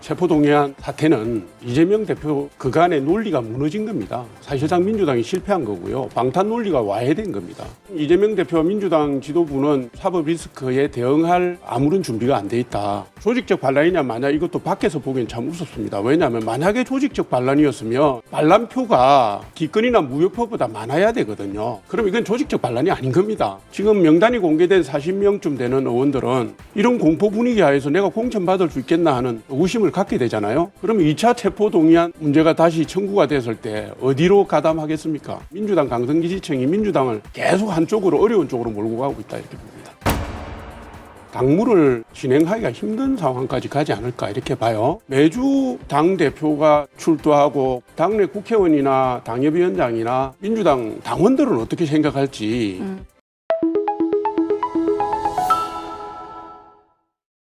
체포동의안 사태는 이재명 대표 그간의 논리가 무너진 겁니다. 사실상 민주당이 실패한 거고요. 방탄 논리가 와해된 겁니다. 이재명 대표와 민주당 지도부는 사법 리스크에 대응할 아무런 준비가 안 돼 있다. 조직적 반란이냐 마냐 이것도 밖에서 보기엔 참 우습습니다. 왜냐하면 만약에 조직적 반란이었으면 반란표가 기권이나 무효표보다 많아야 되거든요. 그럼 이건 조직적 반란이 아닌 겁니다. 지금 명단이 공개된 40명쯤 되는 의원들은 이런 공포 분위기 하에서 내가 공천받을 수 있겠나 하는 의구심을 갖게 되잖아요. 그럼 2차 체포 동의안 문제가 다시 청구가 됐을 때 어디로 가담하겠습니까? 민주당 강성기 지청이 민주당을 계속 한쪽으로 어려운 쪽으로 몰고 가고 있다 이렇게 봅니다. 당무를 진행하기가 힘든 상황까지 가지 않을까 이렇게 봐요. 매주 당 대표가 출두하고 당내 국회의원이나 당협위원장이나 민주당 당원들은 어떻게 생각할지